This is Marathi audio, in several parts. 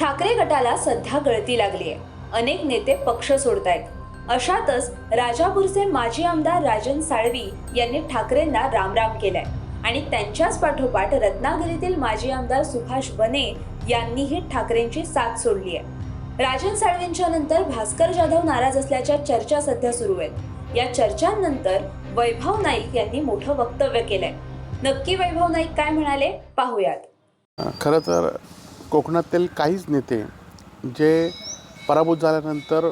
ठाकरे गटाला सध्या गळती लागली आहे अनेक नेते पक्ष सोडतायत. अशातच राजापूरचे माजी आमदार राजन साळवी यांनी ठाकरेंना रामराम केलाय. आणि त्यांच्याच पाठोपाठ रत्नागिरीतील माजी आमदार सुभाष बने यांनीही ठाकरेंची साथ सोडली आहे राजन साळवेंच्या नंतर भास्कर जाधव नाराज असल्याच्या चर्चा सध्या सुरू आहेत. या चर्चांनंतर वैभव नाईक यांनी मोठं वक्तव्य केलंय. नक्की वैभव नाईक काय म्हणाले? पाहूयात. खरं तर कोकणातील काहीच नेते जे पराभूत झाल्यानंतर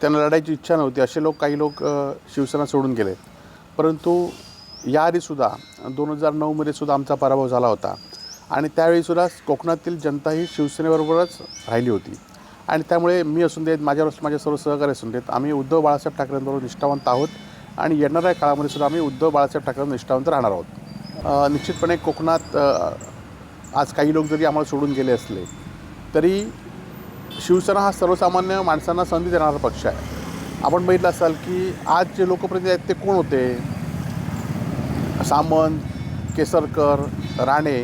त्यांना लढायची इच्छा नव्हती असे लोक काही लोक शिवसेना सोडून गेले. परंतु याआधीसुद्धा दोन हजार नऊमध्ये सुद्धा आमचा पराभव झाला होता. आणि त्यावेळीसुद्धा कोकणातील जनता ही शिवसेनेबरोबरच राहिली होती. आणि त्यामुळे मी असून देत माझ्यावर माझे सर्व सहकारी असून देत आम्ही उद्धव बाळासाहेब ठाकरेंबरोबर निष्ठावंत आहोत. आणि येणाऱ्या काळामध्ये सुद्धा आम्ही उद्धव बाळासाहेब ठाकरेंवर निष्ठावंत राहणार आहोत. निश्चितपणे कोकणात आज काही लोक जरी आम्हाला सोडून गेले असले तरी शिवसेना हा सर्वसामान्य माणसांना संधी देणारा पक्ष आहे. आपण बघितलं असाल की आज जे लोकप्रतिनिधी आहेत ते कोण होते? सामंत केसरकर राणे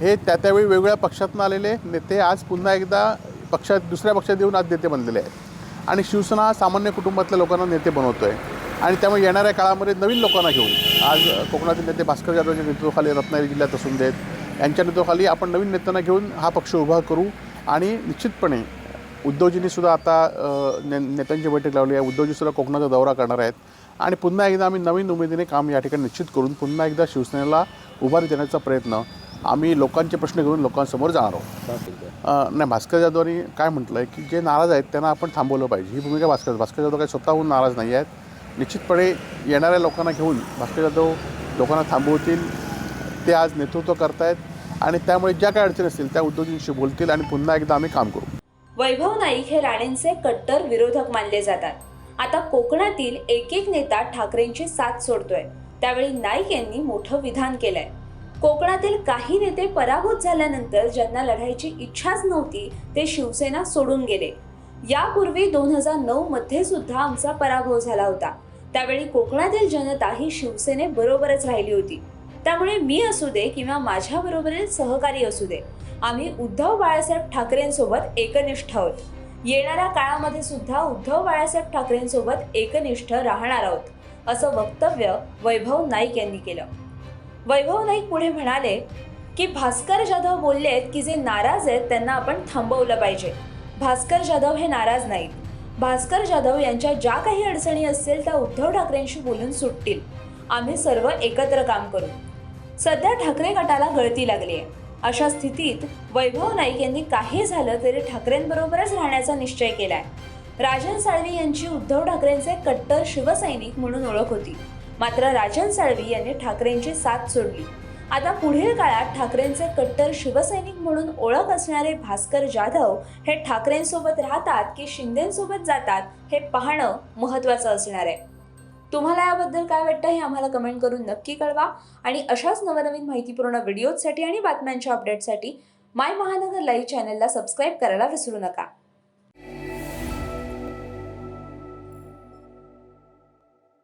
हे त्या त्यावेळी वेगवेगळ्या पक्षातून आलेले नेते आज पुन्हा एकदा पक्षात दुसऱ्या पक्षात येऊन आज नेते बनलेले आहेत. आणि शिवसेना हा सामान्य कुटुंबातल्या लोकांना नेते बनवतो आहे आणि त्यामुळे येणाऱ्या काळामध्ये नवीन लोकांना घेऊन आज कोकणातील नेते भास्कर जाधवच्या नेतृत्वाखाली रत्नागिरी जिल्ह्यात असून देत यांच्या नेतृत्वाखाली आपण नवीन नेत्यांना घेऊन हा पक्ष उभा करू. आणि निश्चितपणे उद्धवजींनी सुद्धा आता ने नेत्यांची बैठक लावली आहे. उद्धवजीसुद्धा कोकणाचा दौरा करणार आहेत. आणि पुन्हा एकदा आम्ही नवीन उमेदीने काम या ठिकाणी निश्चित करून पुन्हा एकदा शिवसेनेला उभारी देण्याचा प्रयत्न आम्ही लोकांचे प्रश्न घेऊन लोकांसमोर जाणार आहोत. नाही भास्कर जाधवांनी काय म्हटलं आहे की जे नाराज आहेत त्यांना आपण थांबवलं पाहिजे. ही भूमिका भास्कर भास्कर जाधव काही स्वतःहून नाराज नाही आहेत. निश्चितपणे येणाऱ्या लोकांना घेऊन भास्कर जाधव लोकांना थांबवतील. ते आज नेतृत्व करतायत आणि त्यामुळे ज्या काही अडचणी असतील त्या उद्योजकांशी बोलतील आणि पुन्हा एकदा आम्ही काम करू. वैभव नाईक हे राणेंचे कट्टर विरोधक मानले जातात. आता कोकणातील एक एक नेता ठाकरेंची साथ सोडतोय. त्यावेळी नाईक यांनी मोठं विधान केलंय. कोकणातील काही नेते पराभूत झाल्यानंतर ज्यांना लढायची इच्छाच नव्हती ते शिवसेना सोडून गेले. यापूर्वी दोन हजार नऊ मध्ये सुद्धा आमचा पराभव झाला होता. त्यावेळी कोकणातील जनता ही शिवसेने बरोबरच राहिली होती. त्यामुळे मी असू दे किंवा माझ्याबरोबरील सहकारी असू दे आम्ही उद्धव बाळासाहेब ठाकरेंसोबत एकनिष्ठ आहोत. येणाऱ्या काळामध्ये सुद्धा उद्धव बाळासाहेब ठाकरेंसोबत एकनिष्ठ राहणार आहोत असं वक्तव्य वैभव नाईक यांनी केलं. वैभव नाईक पुढे म्हणाले की भास्कर जाधव बोलले आहेत की जे नाराज आहेत त्यांना आपण थांबवलं पाहिजे. भास्कर जाधव हे नाराज नाहीत. भास्कर जाधव यांच्या ज्या काही अडचणी असतील त्या उद्धव ठाकरेंशी बोलून सुटतील. आम्ही सर्व एकत्र काम करू. सध्या ठाकरे गटाला गळती लागली आहे अशा स्थितीत वैभव नाईक यांनी काही झालं तरी ठाकरेंबरोबरच राहण्याचा निश्चय केलाय. राजन साळवी यांची उद्धव ठाकरेंचे कट्टर शिवसैनिक म्हणून ओळख होती. मात्र राजन साळवी यांनी ठाकरेंची साथ सोडली. आता पुढील काळात ठाकरेंचे कट्टर शिवसैनिक म्हणून ओळख असणारे भास्कर जाधव हे ठाकरेंसोबत राहतात की शिंदेसोबत जातात हे पाहणं महत्त्वाचं असणार आहे. तुम्हाला याबद्दल काय वाटतं हे आम्हाला कमेंट करून नक्की कळवा. आणि अशाच नवनवीन माहितीपूर्ण व्हिडिओजसाठी आणि बातम्यांच्या अपडेटसाठी माय महानगर लाईव्ह चॅनलला सबस्क्राईब करायला विसरू नका.